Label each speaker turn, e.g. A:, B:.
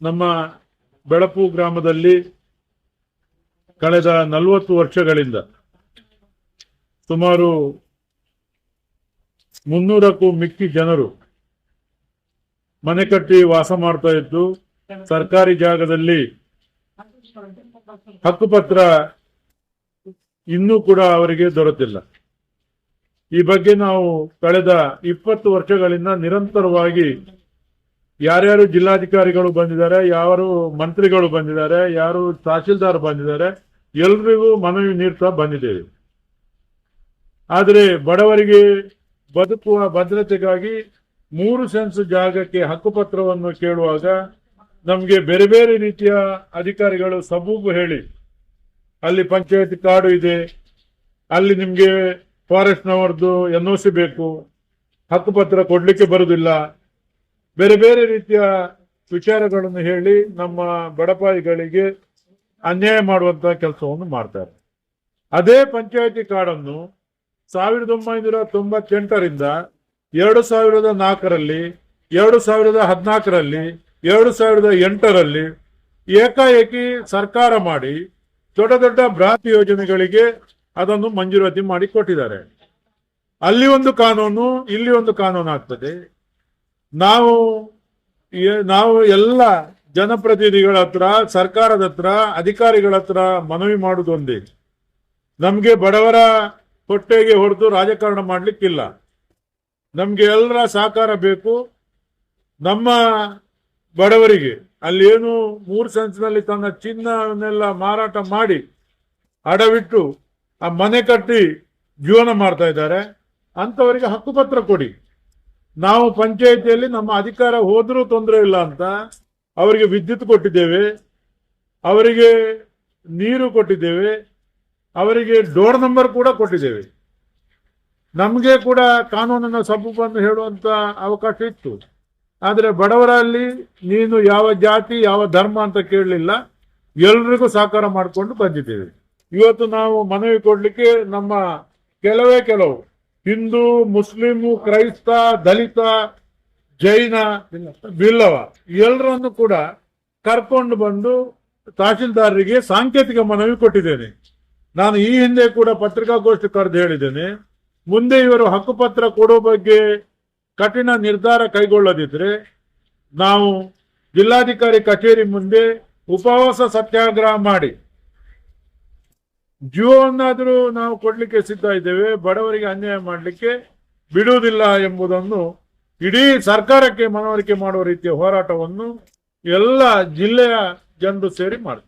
A: ನಮ್ಮ ಬೆಳಪು ಗ್ರಾಮದಲ್ಲಿ ಕಳೆದ ನಲವತ್ತು ವರ್ಷಗಳಿಂದ ಸುಮಾರು ಮುನ್ನೂರಕ್ಕೂ ಮಿಕ್ಕಿ ಜನರು ಮನೆ ಕಟ್ಟಿ ವಾಸ ಮಾಡ್ತಾ ಇದ್ದು, ಸರ್ಕಾರಿ ಜಾಗದಲ್ಲಿ ಹಕ್ಕುಪತ್ರ ಇನ್ನೂ ಕೂಡ ಅವರಿಗೆ ದೊರೆತಿಲ್ಲ. ಈ ಬಗ್ಗೆ ನಾವು ಕಳೆದ ಇಪ್ಪತ್ತು ವರ್ಷಗಳಿಂದ ನಿರಂತರವಾಗಿ ಯಾರ್ಯಾರು ಜಿಲ್ಲಾಧಿಕಾರಿಗಳು ಬಂದಿದ್ದಾರೆ, ಯಾರು ಮಂತ್ರಿಗಳು ಬಂದಿದ್ದಾರೆ, ಯಾರು ತಹಶೀಲ್ದಾರ್ ಬಂದಿದ್ದಾರೆ, ಎಲ್ರಿಗೂ ಮನವಿ ನೀಡ್ತಾ ಬಂದಿದ್ದೇವೆ. ಆದರೆ ಬಡವರಿಗೆ ಬದುಕುವ ಭದ್ರತೆಗಾಗಿ ಮೂರು ಸೆನ್ಸ್ ಜಾಗಕ್ಕೆ ಹಕ್ಕುಪತ್ರವನ್ನು ಕೇಳುವಾಗ ನಮಗೆ ಬೇರೆ ಬೇರೆ ರೀತಿಯ ಅಧಿಕಾರಿಗಳು ಸಬೂಬು ಹೇಳಿ, ಅಲ್ಲಿ ಪಂಚಾಯತ್ ಕಾರ್ಡು ಇದೆ, ಅಲ್ಲಿ ನಿಮಗೆ ಫಾರೆಸ್ಟ್ನವರದ್ದು ಎನ್ ಒ ಸಿ ಬೇಕು, ಹಕ್ಕುಪತ್ರ ಕೊಡ್ಲಿಕ್ಕೆ ಬರುದಿಲ್ಲ ಬೇರೆ ಬೇರೆ ರೀತಿಯ ವಿಚಾರಗಳನ್ನು ಹೇಳಿ ನಮ್ಮ ಬಡಪಾಯಿಗಳಿಗೆ ಅನ್ಯಾಯ ಮಾಡುವಂತಹ ಕೆಲಸವನ್ನು ಮಾಡ್ತಾರೆ. ಅದೇ ಪಂಚಾಯತಿ ಕಾರ್ಡನ್ನು ಸಾವಿರದ ಒಂಬೈನೂರ ತೊಂಬತ್ತೆಂಟರಿಂದ ಎರಡು ಸಾವಿರದ ನಾಲ್ಕರಲ್ಲಿ, ಎರಡು ಸಾವಿರದ ಹದಿನಾಲ್ಕರಲ್ಲಿ, ಎರಡು ಸಾವಿರದ ಎಂಟರಲ್ಲಿ ಏಕಾಏಕಿ ಸರ್ಕಾರ ಮಾಡಿ ದೊಡ್ಡ ದೊಡ್ಡ ಬೃಹತ್ ಯೋಜನೆಗಳಿಗೆ ಅದನ್ನು ಮಂಜೂರಾತಿ ಮಾಡಿ ಕೊಟ್ಟಿದ್ದಾರೆ. ಅಲ್ಲಿ ಒಂದು ಕಾನೂನು, ಇಲ್ಲಿ ಒಂದು ಕಾನೂನು ಆಗ್ತದೆ ನಾವು ನಾವು ಎಲ್ಲ ಜನಪ್ರತಿನಿಧಿಗಳ ಹತ್ರ, ಸರ್ಕಾರದ ಹತ್ರ, ಅಧಿಕಾರಿಗಳ ಹತ್ರ ಮನವಿ ಮಾಡುವುದೊಂದೇ ನಮಗೆ ಬಡವರ ಹೊಟ್ಟೆಗೆ ಹೊಡೆದು ರಾಜಕಾರಣ ಮಾಡಲಿಕ್ಕಿಲ್ಲ. ನಮ್ಗೆ ಎಲ್ಲರ ಸಹಕಾರ ಬೇಕು. ನಮ್ಮ ಬಡವರಿಗೆ, ಅಲ್ಲಿ ಏನು ಮೂರು ಸೆನ್ಸ್ನಲ್ಲಿ ತನ್ನ ಚಿನ್ನವನ್ನೆಲ್ಲ ಮಾರಾಟ ಮಾಡಿ ಅಡವಿಟ್ಟು ಆ ಮನೆ ಕಟ್ಟಿ ಜೀವನ ಮಾಡ್ತಾ ಇದ್ದಾರೆ. ಅಂಥವರಿಗೆ ಹಕ್ಕುಪತ್ರ ಕೊಡಿ. ನಾವು ಪಂಚಾಯಿತಿಯಲ್ಲಿ ನಮ್ಮ ಅಧಿಕಾರ ಹೋದರೂ ತೊಂದರೆ ಇಲ್ಲ ಅಂತ ಅವರಿಗೆ ವಿದ್ಯುತ್ ಕೊಟ್ಟಿದ್ದೇವೆ, ಅವರಿಗೆ ನೀರು ಕೊಟ್ಟಿದ್ದೇವೆ, ಅವರಿಗೆ ಡೋರ್ ನಂಬರ್ ಕೂಡ ಕೊಟ್ಟಿದ್ದೇವೆ. ನಮಗೆ ಕೂಡ ಕಾನೂನನ್ನು ಸಬ್ಬು ಬಂದು ಹೇಳುವಂತ ಅವಕಾಶ ಇತ್ತು. ಆದರೆ ಬಡವರಲ್ಲಿ ನೀನು ಯಾವ ಜಾತಿ, ಯಾವ ಧರ್ಮ ಅಂತ ಕೇಳಲಿಲ್ಲ, ಎಲ್ರಿಗೂ ಸಹಕಾರ ಮಾಡಿಕೊಂಡು ಬಂದಿದ್ದೇವೆ. ಇವತ್ತು ನಾವು ಮನವಿ ಕೊಡಲಿಕ್ಕೆ ನಮ್ಮ ಕೆಲವೇ ಕೆಲವು ಹಿಂದೂ ಮುಸ್ಲಿಮು ಕ್ರೈಸ್ತ, ದಲಿತ, ಜೈನ, ಬಿಲ್ಲವ, ಎಲ್ಲರನ್ನು ಕೂಡ ಕರ್ಕೊಂಡು ಬಂದು ತಹಶೀಲ್ದಾರರಿಗೆ ಸಾಂಕೇತಿಕ ಮನವಿ ಕೊಟ್ಟಿದ್ದೇನೆ. ನಾನು ಈ ಹಿಂದೆ ಕೂಡ ಪತ್ರಿಕಾಗೋಷ್ಠಿ ಕರೆದು ಹೇಳಿದ್ದೇನೆ. ಮುಂದೆ ಇವರು ಹಕ್ಕುಪತ್ರ ಕೊಡೋ ಬಗ್ಗೆ ಕಠಿಣ ನಿರ್ಧಾರ ಕೈಗೊಳ್ಳದಿದ್ರೆ ನಾವು ಜಿಲ್ಲಾಧಿಕಾರಿ ಕಚೇರಿ ಮುಂದೆ ಉಪವಾಸ ಸತ್ಯಾಗ್ರಹ ಮಾಡಿ ಜೀವವನ್ನಾದರೂ ನಾವು ಕೊಡಲಿಕ್ಕೆ ಸಿದ್ಧ ಇದ್ದೇವೆ, ಬಡವರಿಗೆ ಅನ್ಯಾಯ ಮಾಡಲಿಕ್ಕೆ ಬಿಡುವುದಿಲ್ಲ ಎಂಬುದನ್ನು ಇಡೀ ಸರ್ಕಾರಕ್ಕೆ ಮನವರಿಕೆ ಮಾಡುವ ರೀತಿಯ ಹೋರಾಟವನ್ನು ಎಲ್ಲ ಜಿಲ್ಲೆಯ ಜನರು ಸೇರಿ ಮಾಡ್ತಾರೆ